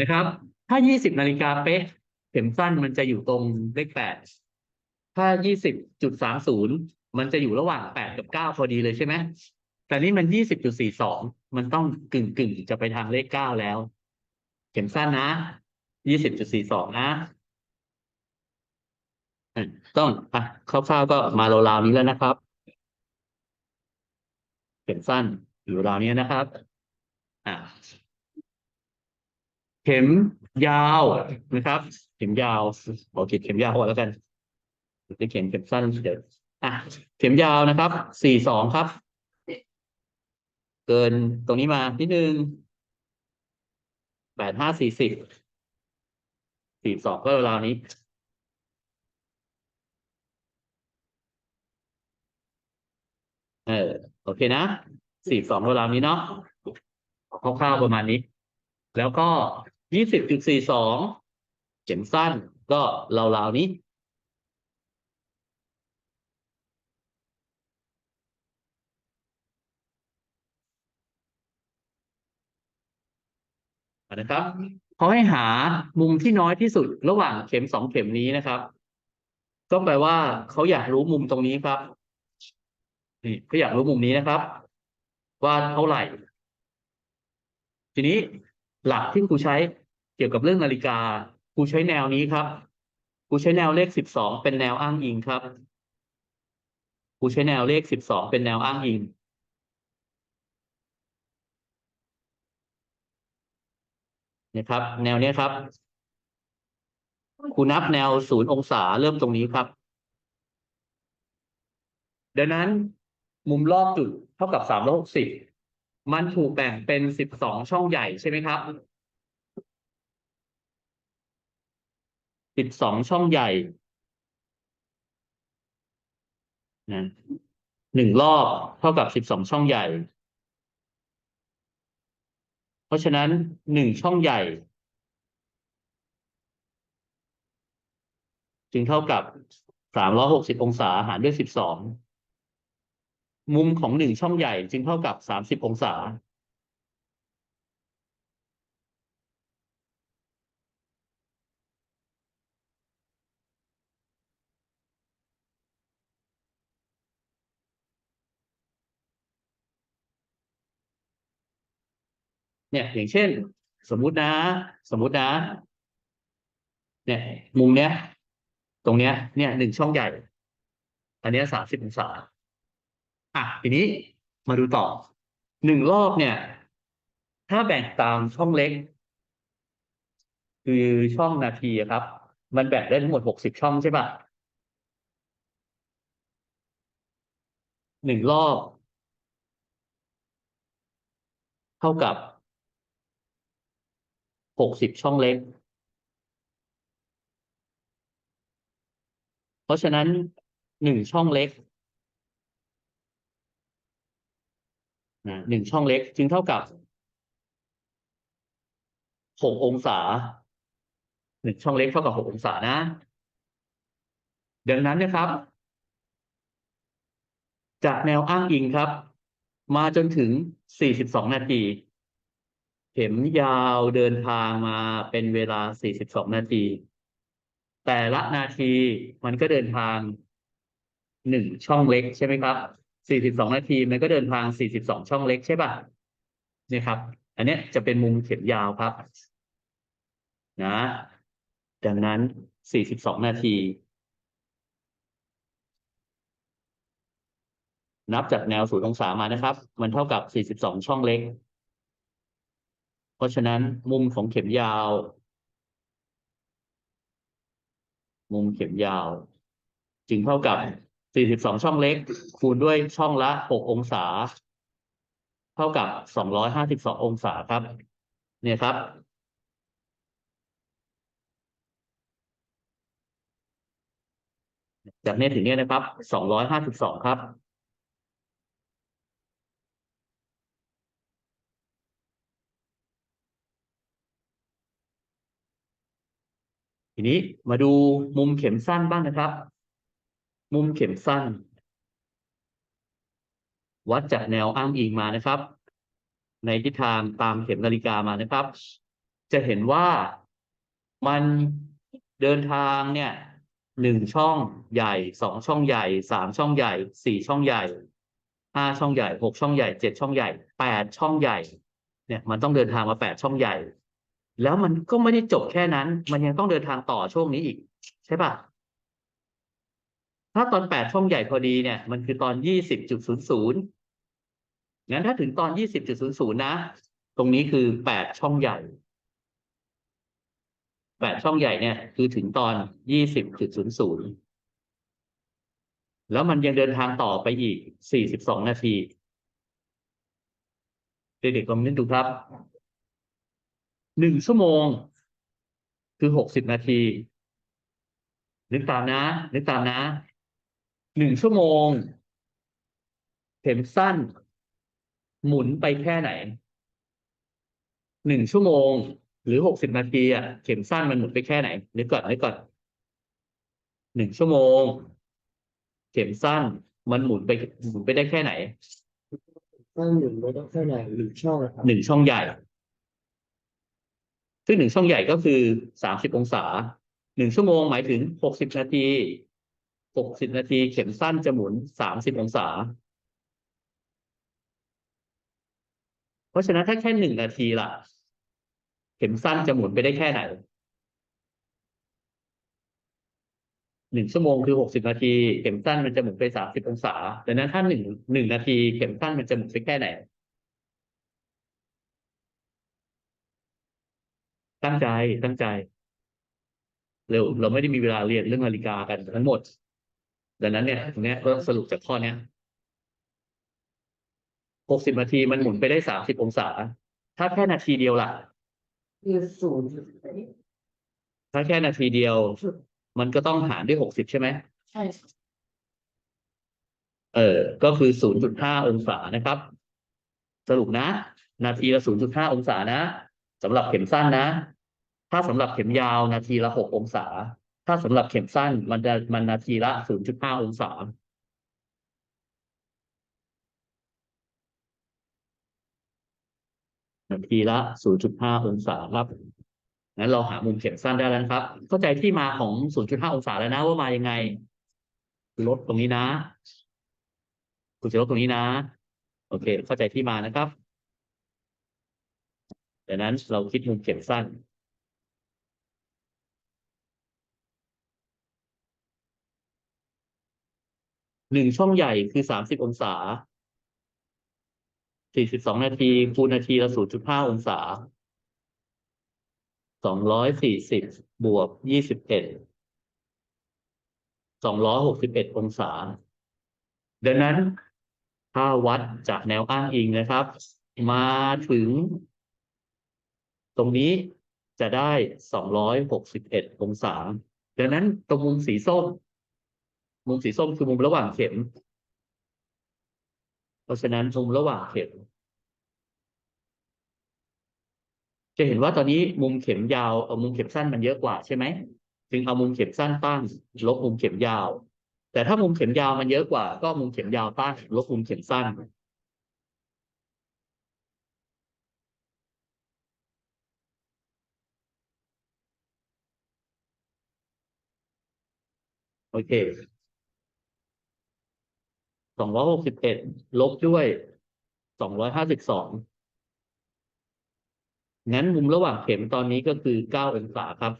นะครับ ถ้า 20 นาฬิกาเป๊ะ เข็มสั้นมันจะอยู่ตรงเลข 8 ถ้า 20.30 มันจะอยู่ระหว่าง 8 กับ 9 พอดีเลยใช่ไหมแต่นี่มัน 20.42 มันต้องกึ่งกึ่งจะไปทางเลข 9 แล้ว เข็มสั้นนะ 20.42 นะต้องอะคร่าวๆก็มาราวๆนี้แล้วนะครับ เข็มสั้นอยู่ราวนี้นะครับ อะ เข็มยาวนะครับ เข็มยาวบอกขีดเข็มยาวก่อนแล้วกันจะเขียนเข็มสั้นเดี๋ยวอะเข็มยาวนะครับสี่สองครับ เกินตรงนี้มานิดนึงแปดห้าสี่สิบสี่สองก็ราวนี้เออโอเคนะสี่สองราวนี้เนาะคร่าวๆประมาณนี้ แล้วก็ ยี่สิบจุดสี่สองเข็มสั้นก็ราวๆนี้นะครับเขาให้หามุมที่น้อยที่สุดระหว่างเข็มสองเข็มนี้นะครับ ก็แปลว่าเขาอยากรู้มุมตรงนี้ครับนี่เขาอยากรู้มุมนี้นะครับ ว่าเท่าไหร่ ทีนี้หลักที่ครูใช้ เกี่ยวกับเรื่องนาฬิกาครูใช้แนวนี้ครับครูใช้แนวเลขสิบสองเป็นแนวอ้างอิงครับครูใช้แนวเลขสิบสองเป็นแนวอ้างอิงนะครับ แนวนี้ครับครูนับแนวศูนย์องศาเริ่มตรงนี้ครับดังนั้นมุมรอบจุดเท่ากับสามร้อยหกสิบมันถูกแบ่งเป็นสิบสองช่องใหญ่ใช่ไหมครับ สิบสองช่องใหญ่นะหนึ่งรอบเท่ากับสิบสองช่องใหญ่ เพราะฉะนั้นหนึ่งช่องใหญ่ จึงเท่ากับสามร้อหกสิบองศาหารด้วยสิบสองมุมของหนึ่งช่องใหญ่จึงเท่ากับสามสิบองศา เนี่ยอย่างเช่น สมมุตินะ สมมุตินะ เนี่ย มุมเนี้ย ตรงเนี้ย เนี่ยหนึ่งช่องใหญ่ อันเนี้ยสามสิบองศาอะทีนี้มาดูต่อหนึ่งรอบเนี่ย ถ้าแบ่งตามช่องเล็ก คือช่องนาทีครับ มันแบ่งได้ทั้งหมดหกสิบช่องใช่ป่ะหนึ่งรอบ เท่ากับ หกสิบช่องเล็ก เพราะฉะนั้นหนึ่งช่องเล็กนะหนึ่งช่องเล็กจึงเท่ากับหกองศาหนึ่งช่องเล็กเท่ากับหกองศานะ ดังนั้นนะครับ จากแนวอ้างอิงครับ มาจนถึงสี่สิบสองนาที เข็มยาวเดินทางมาเป็นเวลาสี่สิบสองนาที แต่ละนาทีมันก็เดินทางหนึ่งช่องเล็กใช่ไหมครับสี่สิบสองนาทีมันก็เดินทางสี่สิบสองช่องเล็กใช่ป่ะนี่ครับ อันนี้จะเป็นมุมเข็มยาวครับ นะ ดังนั้นสี่สิบสองนาที นับจากแนวศูนย์องศามานะครับ มันเท่ากับสี่สิบสองช่องเล็ก เพราะฉะนั้นมุมของเข็มยาว มุมเข็มยาว จึงเท่ากับ 42 ช่องเล็ก คูณด้วยช่องละ 6 องศา เท่ากับ 252 องศาครับ เนี่ยครับจากนี้ถึงเนี้นะครับ 252 ครับ นี้มาดูมุมเข็มสั้นบ้างนะครับ มุมเข็มสั้น วัดจากแนวอ้างอิงมานะครับ ในทิศทางตามเข็มนาฬิกามานะครับ จะเห็นว่ามันเดินทางเนี่ยหนึ่งช่องใหญ่สองช่องใหญ่สามช่องใหญ่สี่ช่องใหญ่ห้าช่องใหญ่หกช่องใหญ่เจ็ดช่องใหญ่แปดช่องใหญ่ เนี่ยมันต้องเดินทางมาแปดช่องใหญ่ แล้วมันก็ไม่ได้จบแค่นั้น มันยังต้องเดินทางต่อช่วงนี้อีก ใช่ปะถ้าตอนแปดช่องใหญ่พอดีเนี่ย มันคือตอนยี่สิบจุดศูนย์ศูนย์งั้นถ้าถึงตอนยี่สิบจุดศูนย์ศูนย์นะ ตรงนี้คือแปดช่องใหญ่แปดช่องใหญ่เนี่ย คือถึงตอนยี่สิบจุดศูนย์ศูนย์แล้วมันยังเดินทางต่อไปอีกสี่สิบสองนาที เด็กๆลองนึกดูครับ หนึ่งชั่วโมง คือหกสิบนาทีนึกตามนะนึกตามนะหนึ่งชั่วโมง เข็มสั้น หมุนไปแค่ไหนหนึ่งชั่วโมง หรือหกสิบนาทีอะเข็มสั้นมันหมุนไปแค่ไหนนึกก่อนนึกก่อนหนึ่งชั่วโมง เข็มสั้นมันหมุนไปหมุนไปได้แค่ไหน ตั้งหนึ่งไม่ต้องแค่ไหนหรือช่องนะครับหนึ่งช่องใหญ่ ซึ่งหนึ่งช่องใหญ่ก็คือสามสิบองศาหนึ่งชั่วโมงหมายถึงหกสิบนาทีหกสิบนาทีเข็มสั้นจะหมุนสามสิบองศา เพราะฉะนั้นถ้าแค่หนึ่งนาทีล่ะ เข็มสั้นจะหมุนไปได้แค่ไหนหนึ่งชั่วโมงคือหกสิบนาที เข็มสั้นมันจะหมุนไปสามสิบองศาดังนั้นถ้าหนึ่งหนึ่งนาที เข็มสั้นมันจะหมุนไปแค่ไหน ตั้งใจตั้งใจ เร็ว เราไม่ได้มีเวลาเรียนเรื่องนาฬิกากันทั้งหมด ดังนั้นเนี่ยตรงเนี้ยก็สรุปจากข้อเนี้ยหกสิบนาทีมันหมุนไปได้สามสิบองศา ถ้าแค่นาทีเดียวล่ะคือศูนย์ถ้าแค่นาทีเดียว มันก็ต้องหารด้วยหกสิบใช่ไหมใช่ เออ ก็คือศูนย์จุดห้าองศานะครับ สรุปนะ นาทีละศูนย์จุดห้าองศานะสำหรับเข็มสั้นนะ ถ้าสำหรับเข็มยาวนาทีละหกองศา ถ้าสำหรับเข็มสั้นมันจะมันนาทีละศูนย์จุดห้าองศานาทีละ 0.5 องศาครับ งั้นเราหามุมเข็มสั้นได้แล้วครับ เข้าใจที่มาของ 0.5 องศาแล้วนะว่ามายังไง ลดตรงนี้นะ คุณจะลดตรงนี้นะ โอเค เข้าใจที่มานะครับ ดังนั้นเราคิดมุมเข็มสั้น หนึ่งช่องใหญ่คือ30องศาสี่สิบสองนาทีคูณนาทีละศูนย์จุดห้าองศาสองร้อยสี่สิบบวกยี่สิบเอ็ดสองร้อยหกสิบเอ็ดองศา ดังนั้นถ้าวัดจากแนวอ้างอิงนะครับ มาถึง ตรงนี้จะได้สองร้อยหกสิบเอ็ดองศา ดังนั้นตรงมุมสีส้ม มุมสีส้มคือมุมระหว่างเข็ม เพราะฉะนั้นมุมระหว่างเข็ม จะเห็นว่าตอนนี้มุมเข็มยาวเอามุมเข็มสั้นมันเยอะกว่าใช่ไหมจึงเอามุมเข็มสั้นตั้งลบมุมเข็มยาว แต่ถ้ามุมเข็มยาวมันเยอะกว่า ก็มุมเข็มยาวตั้งลบมุมเข็มสั้นโอเค สองร้อยหกสิบเอ็ดลบด้วยสองร้อยห้าสิบสองงั้นมุมระหว่างเข็มตอนนี้ก็คือเก้าองศาครับ